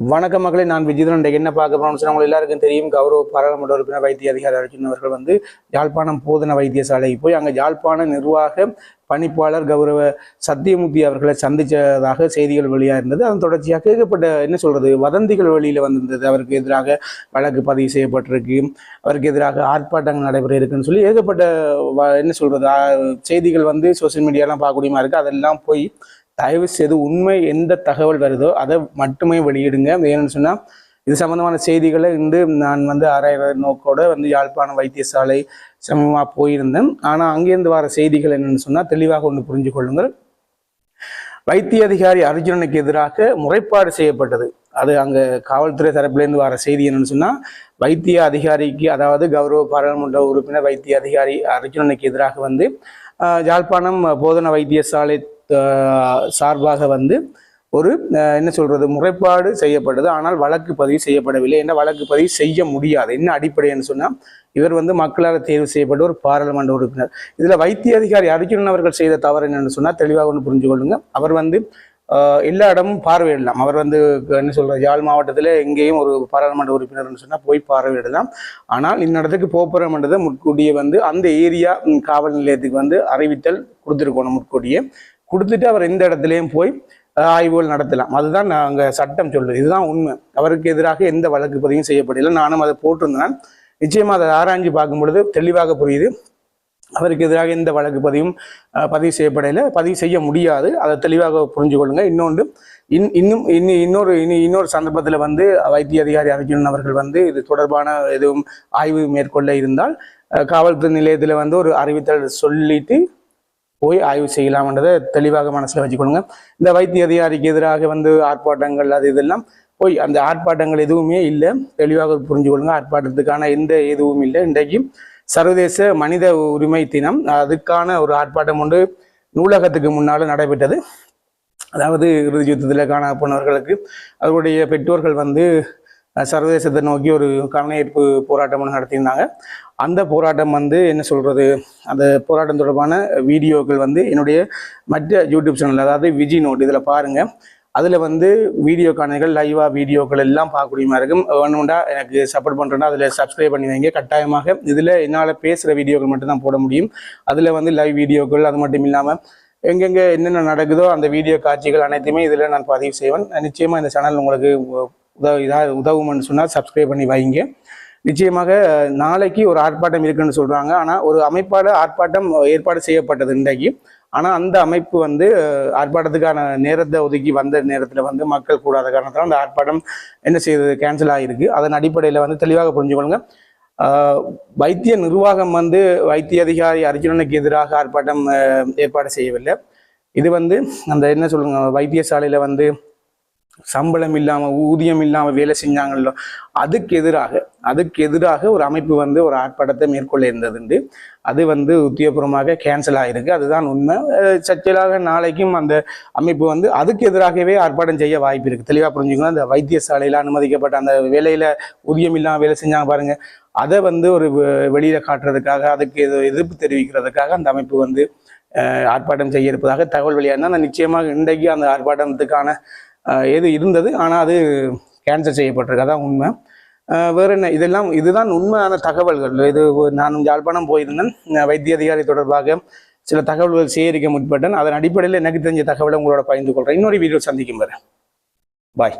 வணக்க மக்களை நான் விஜிதன் என்ன பார்க்க போறோம்னு சொன்னால் உங்களுக்கு எல்லாருக்கும் தெரியும் கௌரவ பாராளுமன்ற உறுப்பினர் வைத்திய அதிகாரி அர்ஜுன் அவர்கள் வந்து யாழ்ப்பாணம் போதன வைத்தியசாலைக்கு போய் அங்கே யாழ்ப்பாண நிர்வாக பணிப்பாளர் கௌரவ சத்தியமூர்த்தி அவர்களை சந்தித்ததாக செய்திகள் வெளியாக இருந்தது. அதன் தொடர்ச்சியாக கேட்கப்பட்ட என்ன சொல்கிறது வதந்திகள் வெளியில் வந்திருந்தது. அவருக்கு எதிராக வழக்கு பதிவு செய்யப்பட்டிருக்கு. அவருக்கு எதிராக ஆர்ப்பாட்டங்கள் நடைபெற இருக்குன்னு சொல்லி ஏகப்பட்ட வ- என்ன சொல்கிறது செய்திகள் வந்து சோசியல் மீடியாலாம் பார்க்கக்கூடியமா இருக்குது அதெல்லாம் போய் தயவு செய்து உண்மை எந்த தகவல் வருதோ அதை மட்டுமே வெளியிடுங்க. ஏன்னு சொன்னால் இது சம்பந்தமான செய்திகளை இன்று நான் வந்து ஆராய்ற நோக்கோட வந்து யாழ்ப்பாணம் வைத்தியசாலை சமமாக போயிருந்தேன். ஆனால் அங்கேருந்து வர செய்திகள் என்னென்னு சொன்னால் தெளிவாக ஒன்று புரிஞ்சு கொள்ளுங்கள். வைத்திய அதிகாரி அர்ஜுனனுக்கு எதிராக முறைப்பாடு செய்யப்பட்டது. அது அங்கே காவல்துறை தரப்பிலேருந்து வர செய்தி என்னன்னு சொன்னால் வைத்திய அதிகாரிக்கு அதாவது கௌரவ பாராளுமன்ற உறுப்பினர் வைத்திய அதிகாரி அர்ஜுனனுக்கு எதிராக வந்து யாழ்ப்பாணம் போதன வைத்தியசாலை சார்பாக வந்து ஒரு என்ன சொல்றது முறைப்பாடு செய்யப்பட்டது. ஆனால் வழக்கு பதிவு செய்யப்படவில்லை என்ன வழக்கு பதிவு செய்ய முடியாது. என்ன அடிப்படைன்னு சொன்னால் இவர் வந்து மக்களால் தேர்வு செய்யப்பட்ட ஒரு பாராளுமன்ற உறுப்பினர். இதில் வைத்திய அதிகாரி அர்ஜுனன் அவர்கள் செய்த தவறு என்னன்னு சொன்னால் தெளிவாக ஒன்று புரிஞ்சு கொள்ளுங்க. அவர் வந்து எல்லா இடமும் பார்வையிடலாம். அவர் வந்து என்ன சொல்கிறார் யாழ் மாவட்டத்தில் எங்கேயும் ஒரு பாராளுமன்ற உறுப்பினர்னு சொன்னால் போய் பார்வையிடலாம். ஆனால் இந்த இடத்துக்கு போப்புறமன்றதை முற்கூடியே வந்து அந்த ஏரியா காவல் நிலையத்துக்கு வந்து அறிவித்தல் கொடுத்துருக்கணும் முற்கூடியே கொடுத்துட்டு அவர் எந்த இடத்துலையும் போய் ஆய்வுகள் நடத்தலாம். அதுதான் நாங்கள் சட்டம் சொல்றது இதுதான் உண்மை. அவருக்கு எதிராக எந்த வழக்கு பதிவும் செய்யப்படல. நானும் அதை போட்டிருந்தேன். நிச்சயமா அதை ஆராய்ஞ்சு பார்க்கும் பொழுது தெளிவாக புரியுது. அவருக்கு எதிராக எந்த வழக்கு பதிவும் பதிவு செய்யப்படையில பதிவு செய்ய முடியாது. அதை தெளிவாக புரிஞ்சு கொள்ளுங்க இன்னொன்று இன் இன்னும் இன்னி இன்னொரு இனி இன்னொரு சந்தர்ப்பத்தில் வந்து வைத்திய அதிகாரி அர்ஜுனன் அவர்கள் வந்து இது தொடர்பான எதுவும் ஆய்வு மேற்கொள்ள இருந்தால் காவல்துறை நிலையத்தில் வந்து ஒரு அறிவித்தல் சொல்லிட்டு போய் ஆய்வு செய்யலாம்ன்றதை தெளிவாக மனசில் வச்சுக்கொள்ளுங்க. இந்த வைத்திய அதிகாரிக்கு எதிராக வந்து ஆர்ப்பாட்டங்கள் அது இதெல்லாம் போய் அந்த ஆர்ப்பாட்டங்கள் எதுவுமே இல்லை. தெளிவாக புரிஞ்சு கொள்ளுங்க. ஆர்ப்பாட்டத்துக்கான எந்த எதுவும் இல்லை. இன்றைக்கு சர்வதேச மனித உரிமை தினம். அதுக்கான ஒரு ஆர்ப்பாட்டம் ஒன்று நூலகத்துக்கு முன்னால் நடைபெற்றது. அதாவது இறுதி யுத்தத்தில் காணப்போனவர்களுக்கு அவருடைய பெற்றோர்கள் வந்து சர்வதேசத்தை நோக்கி ஒரு கவனஈர்ப்பு போராட்டம் ஒன்று நடத்தியிருந்தாங்க. அந்த போராட்டம் வந்து என்ன சொல்கிறது அந்த போராட்டம் தொடர்பான வீடியோக்கள் வந்து என்னுடைய மற்ற யூடியூப் சேனல் அதாவது விஜி நோட் இதில் பாருங்கள் அதில் வந்து வீடியோ காணொலிகள் லைவாக வீடியோக்கள் எல்லாம் பார்க்கக்கூடியமா இருக்கும். வேணும்டா எனக்கு சப்போர்ட் பண்ணுறேன்னா அதில் சப்ஸ்கிரைப் பண்ணி வைங்க. கட்டாயமாக இதில் என்னால் பேசுகிற வீடியோக்கள் மட்டும்தான் போட முடியும். அதில் வந்து லைவ் வீடியோக்கள் அது மட்டும் இல்லாமல் எங்கெங்கே என்னென்ன நடக்குதோ அந்த வீடியோ காட்சிகள் அனைத்துமே இதில் நான் பதிவு செய்வேன். நிச்சயமாக இந்த சேனல் உங்களுக்கு உதவு இதாக உதவும்னு சொன்னால் சப்ஸ்கிரைப் பண்ணி வைங்க. நிச்சயமாக நாளைக்கு ஒரு ஆர்ப்பாட்டம் இருக்குன்னு சொல்கிறாங்க ஆனால் ஒரு அமைப்பாட ஆர்ப்பாட்டம் ஏற்பாடு செய்யப்பட்டது இன்றைக்கு. ஆனால் அந்த அமைப்பு வந்து ஆர்ப்பாட்டத்துக்கான நேரத்தை ஒதுக்கி வந்த நேரத்தில் வந்து மக்கள் கூடாத காரணத்தால் அந்த ஆர்ப்பாட்டம் என்ன செய்தது? கேன்சல் ஆகிருக்கு அதன் அடிப்படையில் வந்து தெளிவாக புரிஞ்சுக்கொள்ளுங்க வைத்திய நிர்வாகம் வந்து வைத்திய அதிகாரி அர்ஜுனனுக்கு எதிராக ஆர்ப்பாட்டம் ஏற்பாடு செய்யவில்லை. இது வந்து அந்த என்ன சொல்லுங்க வைத்தியசாலையில் வந்து சம்பளம் இல்லாமல் ஊதியம் இல்லாமல் வேலை செஞ்சாங்களோ அதுக்கு எதிராக அதுக்கு எதிராக ஒரு அமைப்பு வந்து ஒரு ஆர்ப்பாட்டத்தை மேற்கொள்ள இருந்ததுண்டு. அது வந்து உத்தியோகபூர்வமாக கேன்சல் ஆகிருக்கு அதுதான் உண்மை. சச்சலாக நாளைக்கும் அந்த அமைப்பு வந்து அதுக்கு எதிராகவே ஆர்ப்பாட்டம் செய்ய வாய்ப்பு இருக்குது தெளிவாக புரிஞ்சுக்கணும் அந்த வைத்தியசாலையில் அனுமதிக்கப்பட்ட அந்த வேலையில் ஊதியம் இல்லாமல் வேலை செஞ்சாங்க பாருங்கள் அதை வந்து ஒரு வெ- காட்டுறதுக்காக அதுக்கு எது- எதிர்ப்பு தெரிவிக்கிறதுக்காக அந்த அமைப்பு வந்து ஆர்ப்பாட்டம் செய்ய இருப்பதாக தகவல் வெளியானா நிச்சயமாக இன்றைக்கு அந்த ஆர்ப்பாட்டத்துக்கான எது இருந்தது ஆனால் அது கேன்சல் செய்யப்பட்டிருக்கு. அதான் உண்மை. வேறு என்ன இதெல்லாம் இதுதான் உண்மையான தகவல்கள். இது நான் யாழ்ப்பாணம் போயிருந்தேன். வைத்திய அதிகாரி தொடர்பாக சில தகவல்கள் சேகரிக்க முற்பட்டேன். அதன் அடிப்படையில் எனக்கு தெரிஞ்ச தகவலை உங்களோட பகிர்ந்து கொள்கிறேன் இன்னொரு வீடியோ சந்திக்கும் வரை. பாய்